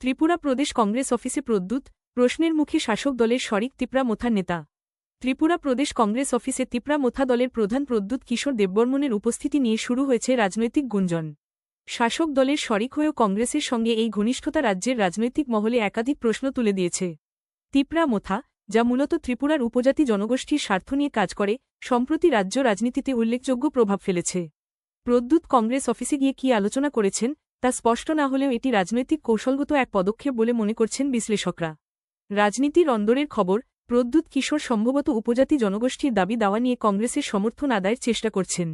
ত্রিপুরা প্রদেশ কংগ্রেস অফিসে প্রদ্যুৎ, প্রশ্নের মুখে শাসক দলের শরিক তিপ্রা মোথার নেতা। ত্রিপুরা প্রদেশ কংগ্রেস অফিসে তিপ্রা মোথা দলের প্রধান প্রদ্যুৎ কিশোর দেববর্মনের উপস্থিতি নিয়ে শুরু হয়েছে রাজনৈতিক গুঞ্জন। শাসক দলের শরিক হয়েও কংগ্রেসের সঙ্গে এই ঘনিষ্ঠতা রাজ্যের রাজনৈতিক মহলে একাধিক প্রশ্ন তুলে দিয়েছে। তিপ্রা মোথা, যা মূলত ত্রিপুরার উপজাতি জনগোষ্ঠীর স্বার্থ নিয়ে কাজ করে, সম্প্রতি রাজ্য রাজনীতিতে উল্লেখযোগ্য প্রভাব ফেলেছে। প্রদ্যুৎ কংগ্রেস অফিসে গিয়ে কি আলোচনা করেছেন তা স্পষ্ট না হলেও এটি রাজনৈতিক কৌশলগত এক পদক্ষেপ বলে মনে করছেন বিশ্লেষকরা। রাজনীতির অন্দরের খবর, প্রদ্যুৎ কিশোর সম্ভবত উপজাতি জনগোষ্ঠীর দাবি দাওয়া নিয়ে কংগ্রেসের সমর্থন আদায়ের চেষ্টা করছেন।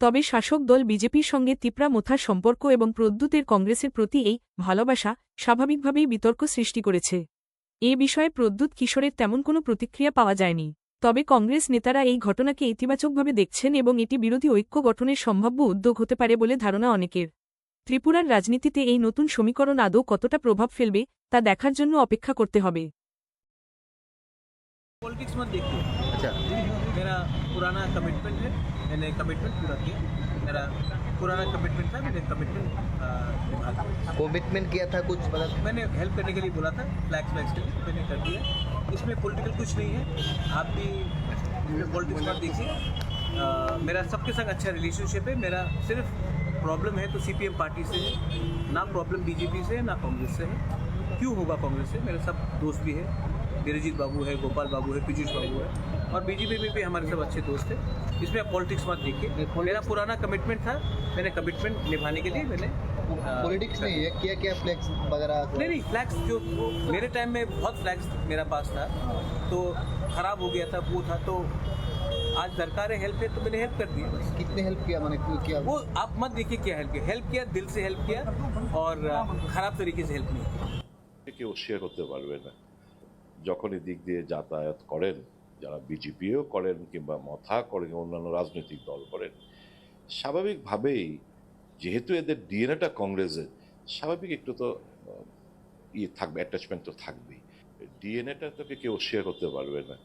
তবে শাসক দল বিজেপির সঙ্গে তিপ্রা মোথার সম্পর্ক এবং প্রদ্যুতের কংগ্রেসের প্রতি এই ভালোবাসা স্বাভাবিকভাবেই বিতর্ক সৃষ্টি করেছে। এ বিষয়ে প্রদ্যুৎ কিশোরের তেমন কোনো প্রতিক্রিয়া পাওয়া যায়নি। তবে কংগ্রেস নেতারা এই ঘটনাকে ইতিবাচকভাবে দেখছেন এবং এটি বিরোধী ঐক্য গঠনের সম্ভাব্য উদ্যোগ হতে পারে বলে ধারণা অনেকের। ত্রিপুরার রাজনীতিতে এই নতুন সমীকরণ আদৌ কতটা প্রভাব ফেলবে তা দেখার জন্য অপেক্ষা করতে হবে पॉलिटिक्स मत देखिए अच्छा मेरा पुराना कमिटमेंट है मैंने कमिटमेंट पूरा किया मेरा पुराना कमिटमेंट था मैंने कमिटमेंट निभा दिया कमिटमेंट किया था कुछ मतलब मैंने हेल्प करने के लिए बोला था फ्लैक्स फ्लैक्स के लिए तो मैंने कर दिया इसमें पॉलिटिकल कुछ नहीं है आप भी पॉलिटिक्स मत देखिए अ, मेरा सबके संग अच्छा रिलेशनशिप है मेरा सिर्फ प्रॉब्लम है तो सीपीएम पार्टी से है ना प्रॉब्लम बीजेपी से है ना कांग्रेस से है। क्यों होगा कांग्रेस से? मेरे सब दोस्त भी है। गिरिजीत बाबू है गोपाल बाबू है पीयूष बाबू है। और बीजेपी में भी हमारे सब अच्छे दोस्त हैं। इसमें आप पॉलिटिक्स मत देखिए। मेरा पुराना कमिटमेंट था। मैंने कमिटमेंट निभाने के लिए मैंने पॉलिटिक्स नहीं है। क्या क्या फ्लेक्स वगैरह नहीं नहीं फ्लैक्स जो मेरे टाइम में बहुत फ्लैक्स मेरा पास था। तो खराब हो गया था वो था तो आज दरकार है हेल्प है तो मैंने हेल्प कर दी बस कितने हेल्प किया मैंने क्यों किया वो आप मत देखिए क्या हेल्प किया हेल्प किया दिल से हेल्प किया और अ, खराब तरीके से हेल्प नहीं किया কেউ শেয়ার করতে পারবে না যখন এই দিক দিয়ে যাতায়াত করেন যারা বিজেপিও করেন কিংবা মথা করেন অন্যান্য রাজনৈতিক দল করেন স্বাভাবিকভাবেই যেহেতু এদের ডিএনএটা কংগ্রেসের স্বাভাবিক একটু তো আহ, ইয়ে থাকবে অ্যাটাচমেন্ট তো থাকবেই ডিএনএটা তোকে কেউ শেয়ার করতে পারবে না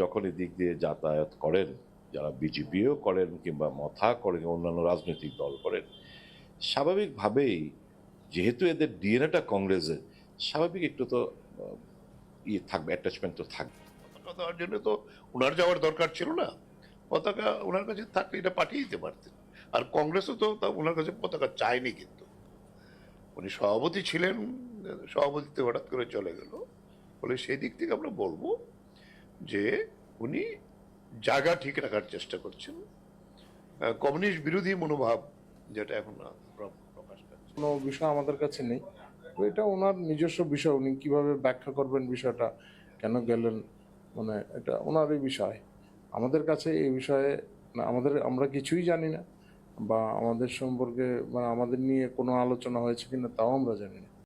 যখন এই দিক দিয়ে যাতায়াত করেন, যারা বিজেপিও করেন কিংবা মথা করেন, অন্যান্য রাজনৈতিক দল করেন, স্বাভাবিকভাবেই যেহেতু এদের ডিএনএটা কংগ্রেসের স্বাভাবিক একটু তো ইয়ে থাকবে অ্যাটাচমেন্ট তো থাকবে। পতাকা দেওয়ার জন্য তো ওনার যাওয়ার দরকার ছিল না। পতাকা ওনার কাছে থাকলে এটা পাঠিয়ে দিতে পারতেন। আর কংগ্রেসও তো তা ওনার কাছে পতাকা চায়নি কিন্তু। উনি সভাপতি ছিলেন, সভাপতিত্বে হঠাৎ করে চলে গেল। ফলে সেই দিক থেকে আমরা বলব যে উনি জায়গা ঠিক রাখার চেষ্টা করছেন। কমিউনিস্ট বিরোধী মনোভাব যেটা এখন প্রকাশ পাচ্ছে। কোনো বিষয় আমাদের কাছে নেই। তো এটা ওনার নিজস্ব বিষয়, উনি কীভাবে ব্যাখ্যা করবেন বিষয়টা, কেন গেলেন মানে এটা ওনারই বিষয়। আমাদের কাছে এই বিষয়ে আমাদের, আমরা কিছুই জানি না, বা আমাদের সম্পর্কে মানে আমাদের নিয়ে কোনো আলোচনা হয়েছে কিনা তাও আমরা জানি না।